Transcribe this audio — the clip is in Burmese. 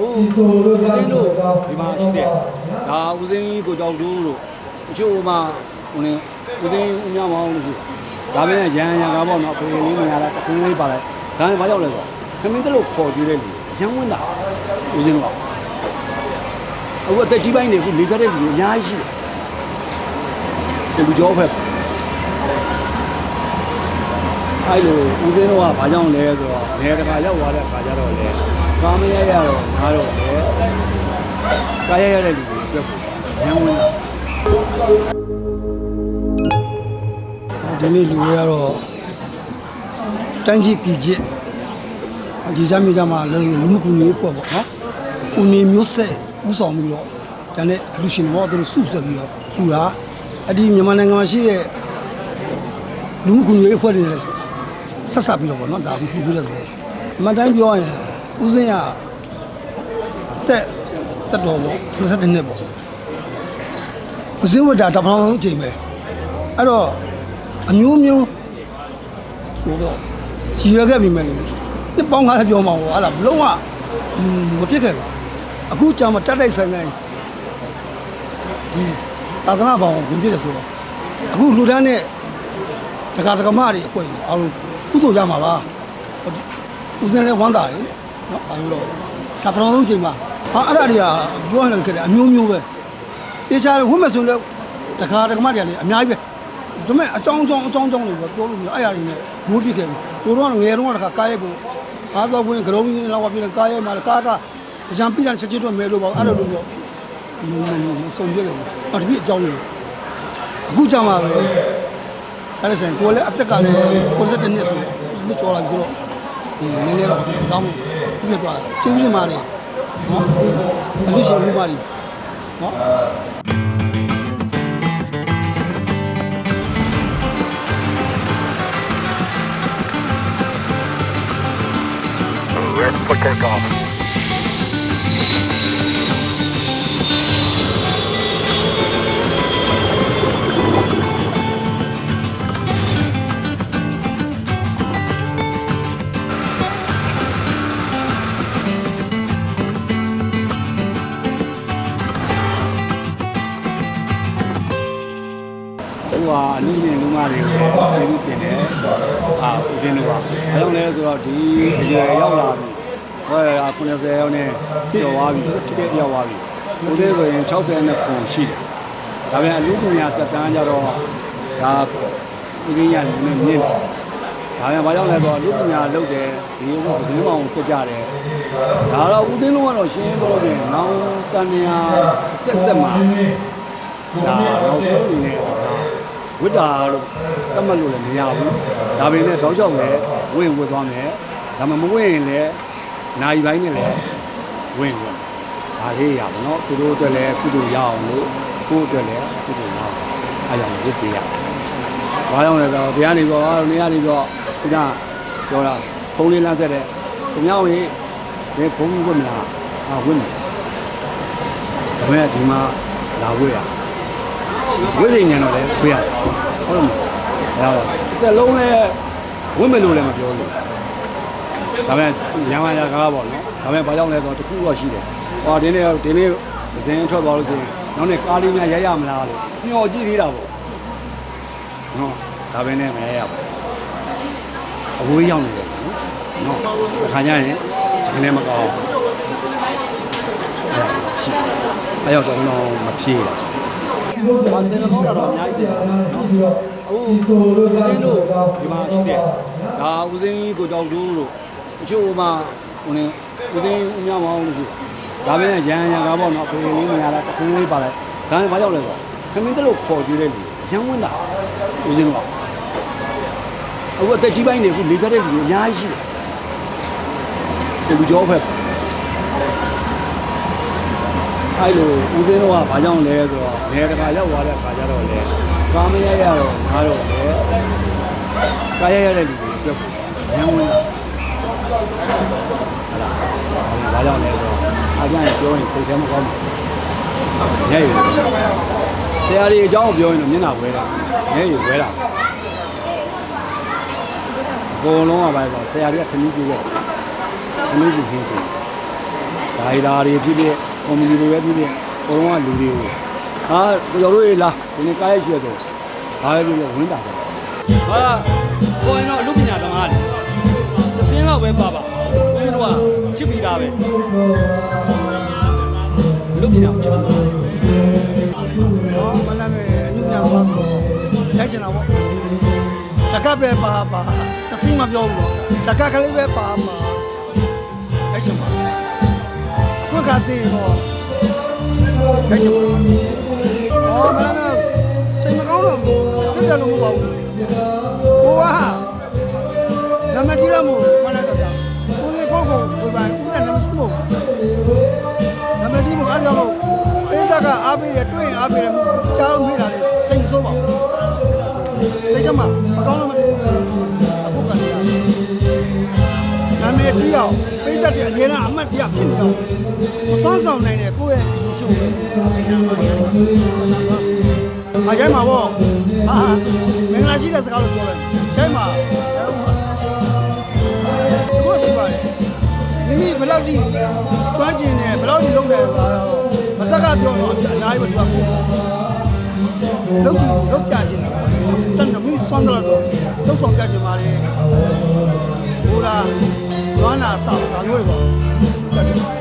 အခုဦးသိန်းတို့ဒီမှာရှိတဲ့ဒါဦးသိန်းကိုကြောက်တို့တို့အချို့မှာဟိုနေဦးသိန်းဦးမြမောင်းလို့ဒါပဲရန်ရန်ကားပေါ့နော်ဖေးလေးနေရတာတခုလေးပါလိုက်ဒါနဲ့ဘာကြောက်လဲဆိုခမင်းတို့ခေါ်ကြည့်တဲ့လူရန်ဝင်တာဦးသိန်းတို့အခုအသက်ကြီးပိုင်းတွေအခုနေကြတဲ့လူတွေအများကြီးရှိတယ်လူကြောဖက်အဲ့လိုဦးသိန်းတို့ကဘာကြောင့်လဲဆိုတော့နေတကာရောက်သွားတဲ့ခါကျတော့လေ ကာမရရတော့ငါတော့လေကာရရတဲ့လူတွေအတွက်ကိုရန်ဝင်တာဒီနေ့လူတွေကတော့တိုင်းကြီးပြည်ကြီးဒီကြမ်းမြေကြမှာလည်းလူမှုကူညီရေးပေါ့ပေါ့နော်ကူညီမျိုးဆက်ဥဆောင်ပြီးတော့ဒါနဲ့အလူရှင်တွေပေါ့သူတို့စုဆက်ပြီးတော့လူတာအဒီမြန်မာနိုင်ငံမှာရှိတဲ့လူမှုကူညီရေးအဖွဲ့တွေလည်းဆက်ဆက်ပြီးတော့ပေါ့နော်ဒါပြီးပြီးတဲ့ဆိုအမှန်တိုင်းပြောရင် ဦးစင်းရတက်တက်တော်ပေါ့22နှစ်ပေါ့ဦးစင်းဝတ်တာတပအောင်ဆုံးချိန်ပဲအဲ့တော့အမျိုးမျိုးဟိုတော့ရည်ရွယ်ခဲ့ပြီမဲ့လေနှစ်ပေါင်း90ပြောမှာဟောဟာလားဘလုံးဝမဖြစ်ခဲ့ဘူးအခုကြာမတက်တိုက်ဆိုင်ဆိုင်ဒီသာသနာဘောင်ကိုဝင်ပြတယ်ဆိုတော့အခုလူတန်းနဲ့တက္ကသကမတွေအကွက်အားလုံးကုသိုလ်ကြမှာပါဦးစင်းလဲဝမ်းသာတယ် နော်ဘာလို့တော့ဒါပထမဆုံးချိန်မှာဟာအဲ့ဒါတွေကပြောရင်လည်းကြတယ်အမျိုးမျိုးပဲတေချာဝတ်မဲ့ဆိုတော့တက္ကသကမတွေကလည်းအများကြီးပဲဒါပေမဲ့အကြောင်းအကြောင်းအကြောင်းအကြောင်းတွေပဲပြောလို့မရအဲ့အရာတွေနဲ့မိုးပြစ်ခဲ့ဘူးတို့တော့ငယ်တော့တခါကားရိုက်ကိုအားတော့ဝင်ကရုံးကြီးလောက်ပြည့်ကားရိုက်မှာကားတာကြံပြတဲ့ချက်ချင်းတော့မဲလို့ပေါ့အဲ့လိုလိုပြောစုံပြစ်ခဲ့ဘူးအဲ့ဒီအကြောင်းတွေအခုကြမှာပဲအဲ့ဒါဆိုင်ကိုလည်းအသက်ကလည်း60နှစ်ဆိုနှစ်ကျော်လာပြီဆိုတော့နည်းနည်းတော့တောင်း ပြည့်သွားတယ်ကျေးဇူးတင်ပါတယ်နော်အလူရှင်လူပါလိနော် Red for takeoff. အနည်းငယ်လူမတွေကိုကျေးဇူးတင်တယ်အာဦးဇင်းတို့ကအဲကြောင့်လဲဆိုတော့ဒီအရွယ်ရောက်လာပြီဟောရ90ရောက်နေကျော်သွားပြီတက်ရောက်သွားပြီဦးဇင်းဆိုရင်60နဲ့ခွန်ရှိတယ်ဒါပြန်အလူပညာတက်တန်းကြတော့ဒါဦးဇင်းရနည်းနည်းမြင့်တယ်ဒါပြန်ဘာကြောင့်လဲဆိုတော့အလူပညာလုပ်တယ်ဒီလိုကသတင်းပေါင်းတက်ကြတယ်ဒါတော့ဦးသိန်းလုံးကတော့ရှင်းရှင်းပြောလို့ပြင်နောင်တန်မြာဆက်ဆက်မှာဒါနောက်ဆုံးအနေနဲ့ဒါ ဝိတ္တာလို့တတ်မှတ်လို့လည်းမရဘူးဒါပေမဲ့တောက်လျှောက်လည်းဝင်ဝတ်သွားမယ်ဒါမှမဝင်ရင်လည်းနိုင်ပိုင်းနဲ့လည်းဝင်ဝင်ဒါလေးရပါတော့သူတို့အတွက်လည်းကုသိုလ်ရအောင်လို့ကိုယ့်အတွက်လည်းကုသိုလ်ရအောင်အဲကြောင့်ဝတ်ပေးရဘာကြောင့်လဲဆိုတော့ဘုရားနေပြောနေရနေပြောခုနပြောတာဖုန်းလေးလမ်းဆက်တဲ့ခင်ဗျားဝင်ဒီဘုန်းကြီးဝတ်မလားအာဝတ်မယ်ဒါပေမဲ့ဒီမှာလာဝတ်ရ ဝိဇ္ဇဉာဏ်တော့လည်းခွေးရတယ်ဟုတ်တယ်မလားဒါတော့တစ်သက်လုံးလည်းဝိမယ်လို့လည်းမပြောလို့ဒါပေမဲ့ရံမရကားပေါ့နော်ဒါပေမဲ့ဘာကြောင့်လဲဆိုတော့တစ်ခုတော့ရှိတယ်ဟောဒီနေ့ဒီနေ့ဒင်းထွက်သွားလို့ဆိုရင်နောက်နေ့ကားလေးများရရမလားလို့ညှော်ကြည့်သေးတာပေါ့နော်ဒါပဲနဲ့မရရဘူးအဝေးရောက်နေတယ်နော်နော်အခါကျရင်ဒီနေ့မကောင်းအဲ့ရှိအဲ့ရောက်တော့မဖြေးတာ။ ပါစင်ကောင်းတာတော့အများကြီးစင်နော်။အခုဦးသိန်းတို့ဒီမှာရှိတဲ့ဒါဦးသိန်းကိုကြောက်တို့တို့အချို့မှာဟိုနေဦးသိန်းဦးမြမောင်းလို့ဒါပဲရန်ရန်ကားပေါ့နော်ဖေးလေးနေရတာတခုလေးပါလိုက်။ဒါနဲ့ဘာကြောက်လဲဆိုခမင်းတို့ခေါ်ကြည့်တဲ့လူရန်ဝင်တာဦးသိန်းတို့အခုအသက်ကြီးပိုင်းတွေအခုနေကြတဲ့လူတွေအများကြီးရှိတယ်။လူကြောဖက် အဲ့လိုဦးသိန်းတို့ကဘာကြောင့်လဲဆိုတော့နေတကာရောက်သွားတဲ့ခါကျတော့လေကာမရရတော့ငါတော့လေကာရရတဲ့လူတွေအတွက်ကိုရန်ဝင်တာဟုတ်လားဘာကြောင့်လဲဆိုတော့အားကြရင်ပြောရင်စိတ်ထဲမကောင်းဘူးညရဲ့ဆရာကြီးအကြောင်းကိုပြောရင်တော့မျက်နှာဝဲတာညရဲ့ဝဲတာအကုန်လုံးကပါဆိုဆရာကြီးကခဏကြီးကြည့်ခဲ့ခဏကြီးခင်းချင်ဘာဒါရီလာတွေဖြစ်ဖြစ် ကွန်မြူနီတွေပဲဖြစ်ဖြစ်အကုန်လုံးကလူတွေကိုဟာကျွန်တော်တို့ရေလာဒီနေ့ကားရရှိရတော့ဘာပဲဖြစ်ဖြစ်ဝင်းတာပဲဟာကိုယ်တော့အမှုပညာသမားလေတစ်စင်းတော့ပဲပါပါဘုန်းကြီးတို့ကချစ်ပြီးသားပဲလူပညာချစ်ပြီးသားတော့မနက်ပဲအနုညာပါဆိုတော့ရိုက်ချင်တာပေါ့တကပ်ပဲပါပါတစိမပြောဘူးတော့တကပ်ကလေးပဲပါပါရိုက်ချင်ပါအခု ကတည်းကတော့ရိုက်ချင်ပါအော်မနက်မနက်စိတ်မကောင်းတော့ဖြစ်တယ်လို့မဟုတ်ပါဘူးကိုကနာမကြီးလာမို့မနက်တော့ကိုကြီးကိုကိုဝေပိုင်ဦးကနာမကြီးမို့နာမကြီးမို့အားကြောင့်ပေးသကအားပေးတယ်တွေ့ရင်အားပေးတယ်ကြောင်းမိတာလေစိတ်မဆိုးပါဘူးစိတ်ကမှမကောင်းလို့မဖြစ်ဘူးအခုကလည်းနာမည်ကြီးအောင်ပေး သက်တဲ့အငြင်းအမှတ်တရဖြစ်နေအောင်မစွမ်းဆောင်နိုင်တဲ့ကိုယ့်ရဲ့အရင်ရှုံးပဲအကြိုင်မှာပေါ့ဟာမင်္ဂလာရှိတဲ့စကားလို့ပြောလိုက်ကျိုင်မှာကိုရှိပါတယ်မိမိဘယ်လောက်ထိကျွမ်းကျင်တယ်ဘယ်လောက်ထိလုပ်တယ်ဆိုတာတော့မစကားပြောတော့အများကြီးပဲပြောဖို့လုပ်ကြည့်လုပ်ပြခြင်းတော့တန်တော့မိစွမ်းတော့တော့လုပ်ဆောင်ပြခြင်းပါလေ ဟိုလာလွမ်းနာဆောက်ဒါမျိုးတွေပေါ့